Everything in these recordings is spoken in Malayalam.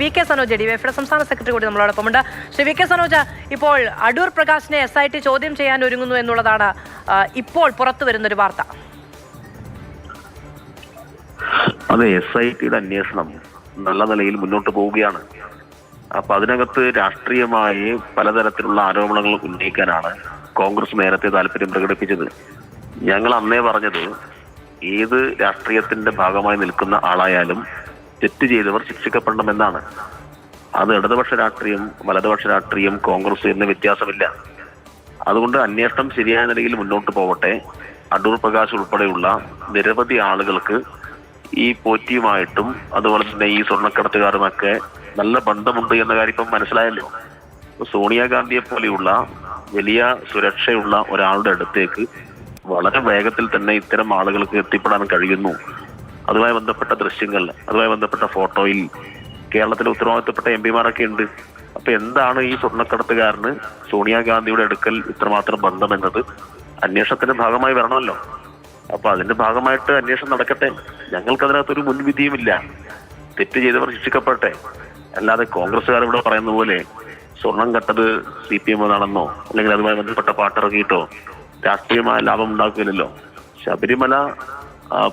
വി കെ സനോജ് ഡി വൈഫിയുടെ സംസ്ഥാന സെക്രട്ടറി കൂടി നമ്മളോടൊപ്പമുണ്ട് ശ്രീ വി കെ സനോജ ഇപ്പോൾ അടൂർ പ്രകാശിനെ എസ് ഐ ടി ചോദ്യം ചെയ്യാൻ ഒരുങ്ങുന്നു എന്നുള്ളതാണ് ഇപ്പോൾ പുറത്തു വരുന്നൊരു വാർത്ത. അതെ എസ് ഐ ടിയുടെ അന്വേഷണം നല്ല നിലയിൽ മുന്നോട്ട് പോവുകയാണ്. അപ്പൊ അതിനകത്ത് രാഷ്ട്രീയമായി പലതരത്തിലുള്ള ആരോപണങ്ങൾ ഉന്നയിക്കാനാണ് കോൺഗ്രസ് നേരത്തെ താല്പര്യം പ്രകടിപ്പിച്ചത്. ഞങ്ങൾ അന്നേ പറഞ്ഞത് ഏത് രാഷ്ട്രീയത്തിന്റെ ഭാഗമായി നിൽക്കുന്ന ആളായാലും തെറ്റ് ചെയ്തവർ ശിക്ഷിക്കപ്പെടണമെന്നാണ്. അത് ഇടതുപക്ഷ രാഷ്ട്രീയം വലതുപക്ഷ രാഷ്ട്രീയം കോൺഗ്രസ് എന്ന വ്യത്യാസമില്ല. അതുകൊണ്ട് അന്വേഷണം ശരിയായ നിലയിൽ മുന്നോട്ട് പോവട്ടെ. അടൂർ പ്രകാശ് ഉൾപ്പെടെയുള്ള നിരവധി ആളുകൾക്ക് ഈ പോറ്റിയുമായിട്ടും അതുപോലെ തന്നെ ഈ സ്വർണക്കടത്തുകാരുമൊക്കെ നല്ല ബന്ധമുണ്ട് എന്ന കാര്യം ഇപ്പം മനസ്സിലായല്ലോ. സോണിയാഗാന്ധിയെ പോലെയുള്ള വലിയ സുരക്ഷയുള്ള ഒരാളുടെ അടുത്തേക്ക് വളരെ വേഗത്തിൽ തന്നെ ഇത്തരം ആളുകൾക്ക് എത്തിപ്പെടാൻ കഴിയുന്നു. അതുമായി ബന്ധപ്പെട്ട ദൃശ്യങ്ങൾ അതുമായി ബന്ധപ്പെട്ട ഫോട്ടോയിൽ കേരളത്തിലെ ഉത്തരവാദിത്തപ്പെട്ട എം പിമാരൊക്കെ ഉണ്ട്. അപ്പൊ എന്താണ് ഈ സ്വർണക്കടത്തുകാരന് സോണിയാഗാന്ധിയുടെ അടുക്കൽ ഇത്രമാത്രം ബന്ധമെന്നത്? അന്വേഷണത്തിന്റെ ഭാഗമായി വരണമല്ലോ. അപ്പൊ അതിന്റെ ഭാഗമായിട്ട് അന്വേഷണം നടക്കട്ടെ. ഞങ്ങൾക്കതിനകത്തൊരു മുൻവിധിയുമില്ല. തെറ്റ് ചെയ്തവർ ശിക്ഷിക്കപ്പെട്ടെ അല്ലാതെ കോൺഗ്രസ്സുകാർ ഇവിടെ പറയുന്ന പോലെ സ്വർണം കട്ടത് സി പി എം ആണെന്നോ അല്ലെങ്കിൽ അതുമായി ബന്ധപ്പെട്ട പാട്ടിറക്കിയിട്ടോ രാഷ്ട്രീയമായ ലാഭം ഉണ്ടാക്കുകയില്ലല്ലോ ശബരിമല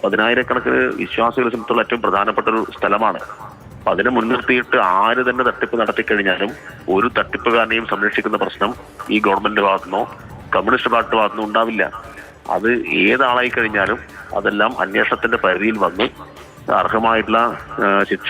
പതിനായിരക്കണക്കിന് വിശ്വാസികളെ സംബന്ധിച്ചുള്ള ഏറ്റവും പ്രധാനപ്പെട്ട ഒരു സ്ഥലമാണ്. അപ്പൊ അതിനെ മുൻനിർത്തിയിട്ട് ആര് തന്നെ തട്ടിപ്പ് നടത്തിക്കഴിഞ്ഞാലും ഒരു തട്ടിപ്പുകാരനെയും സംരക്ഷിക്കുന്ന പ്രശ്നം ഈ ഗവൺമെന്റ് ഭാഗത്തുനിന്നോ കമ്മ്യൂണിസ്റ്റ് പാർട്ടി ഭാഗത്തുനിന്നോ ഉണ്ടാവില്ല. അത് ഏതാളായി കഴിഞ്ഞാലും അതെല്ലാം അന്വേഷണത്തിന്റെ പരിധിയിൽ വന്ന് അർഹമായിട്ടുള്ള ശിക്ഷ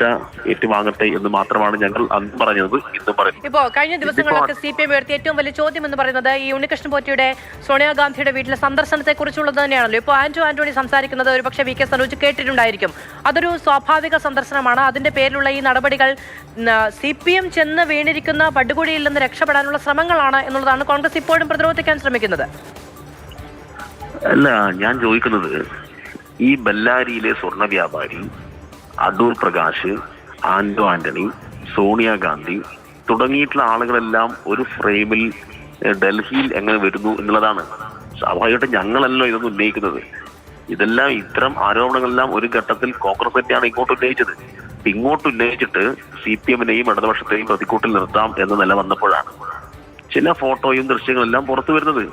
ഏറ്റുവാങ്ങട്ടെ എന്ന് മാത്രമാണ് ഞങ്ങൾ അന്ന് പറഞ്ഞത് ഇന്നും പറയുന്നത്. ഇപ്പോ കഴിഞ്ഞ ദിവസങ്ങളിലൊക്കെ സി പി എം ഉയർത്തിയ ഏറ്റവും വലിയ ചോദ്യം എന്ന് പറയുന്നത് ഈ ഉണ്ണികൃഷ്ണൻ പോറ്റിയുടെ സോണിയാഗാന്ധിയുടെ വീട്ടിലെ സന്ദർശനത്തെ കുറിച്ചുള്ളത് തന്നെയാണല്ലോ. ഇപ്പോൾ ആന്റോ ആന്റോണി സംസാരിക്കുന്നത് ഒരുപക്ഷെ വി കെ സനോജ് കേട്ടിട്ടുണ്ടായിരിക്കും. അതൊരു സ്വാഭാവിക സന്ദർശനമാണ്. അതിന്റെ പേരിലുള്ള ഈ നടപടികൾ സി പി എം ചെന്ന് വീണിരിക്കുന്ന പടുകുഴിയിൽ നിന്ന് രക്ഷപ്പെടാനുള്ള ശ്രമങ്ങളാണ് എന്നുള്ളതാണ് കോൺഗ്രസ് ഇപ്പോഴും പ്രതിരോധിക്കാൻ ശ്രമിക്കുന്നത്. അല്ല ഞാൻ ചോദിക്കുന്നത് ഈ ബല്ലാരിയിലെ സ്വർണ വ്യാപാരി അടൂർ പ്രകാശ് ആന്റോ ആന്റണി സോണിയാഗാന്ധി തുടങ്ങിയിട്ടുള്ള ആളുകളെല്ലാം ഒരു ഫ്രെയിമിൽ ഡൽഹിയിൽ എങ്ങനെ വരുന്നു എന്നുള്ളതാണ്. സ്വാഭാവികമായിട്ടും ഞങ്ങളല്ലോ ഇതൊന്നും ഉന്നയിക്കുന്നത്. ഇതെല്ലാം ഇത്തരം ആരോപണങ്ങളെല്ലാം ഒരു ഘട്ടത്തിൽ കോൺഗ്രസ് തന്നെയാണ് ഇങ്ങോട്ട് ഉന്നയിച്ചത്. ഇങ്ങോട്ട് ഉന്നയിച്ചിട്ട് സി പി എമ്മിനെയും ഇടതുപക്ഷത്തെയും പ്രതിക്കൂട്ടിൽ നിർത്താം എന്ന നില വന്നപ്പോഴാണ് ചില ഫോട്ടോയും ദൃശ്യങ്ങളെല്ലാം പുറത്തു വരുന്നത്.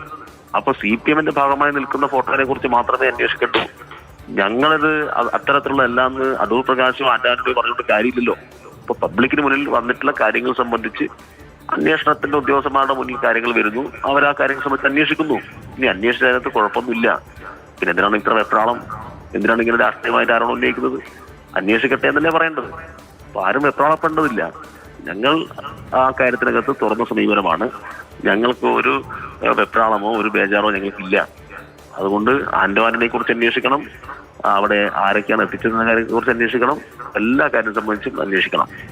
അപ്പൊ സി പി എമ്മിന്റെ ഭാഗമായി നിൽക്കുന്ന ഫോട്ടോനെ കുറിച്ച് മാത്രമേ അന്വേഷിക്കട്ടു ഞങ്ങളിത് അത്തരത്തിലുള്ള എല്ലാം അടൂർ പ്രകാശോ ആന്റാനോ പറഞ്ഞിട്ട് കാര്യമില്ലല്ലോ. ഇപ്പൊ പബ്ലിക്കിന് മുന്നിൽ വന്നിട്ടുള്ള കാര്യങ്ങൾ സംബന്ധിച്ച് അന്വേഷണത്തിന്റെ ഉദ്യോഗസ്ഥന്മാരുടെ മുന്നിൽ കാര്യങ്ങൾ വരുന്നു. അവർ ആ കാര്യങ്ങൾ സംബന്ധിച്ച് അന്വേഷിക്കുന്നു. ഇനി അന്വേഷിച്ചതിനകത്ത് കുഴപ്പമൊന്നുമില്ല. പിന്നെ എന്തിനാണ് ഇത്ര വെപ്രാളം? എന്തിനാണ് ഇങ്ങനെ രാഷ്ട്രീയമായിട്ട് ആരോണം ഉന്നയിക്കുന്നത്? അന്വേഷിക്കട്ടെ എന്നല്ലേ പറയേണ്ടത്. അപ്പൊ ആരും വെപ്രാളപ്പെടേണ്ടതില്ല. ഞങ്ങൾ ആ കാര്യത്തിനകത്ത് തുറന്ന സമീപനമാണ്. ഞങ്ങൾക്ക് ഒരു വെപ്രാളമോ ഒരു ബേജാറോ ഞങ്ങൾക്കില്ല. അതുകൊണ്ട് ആൻഡമാനെ കുറിച്ച് അന്വേഷിക്കണം. അവിടെ ആരൊക്കെയാണ് എത്തിച്ചതെന്ന കാര്യത്തെ കുറിച്ച് അന്വേഷിക്കണം. എല്ലാ കാര്യം സംബന്ധിച്ചും അന്വേഷിക്കണം.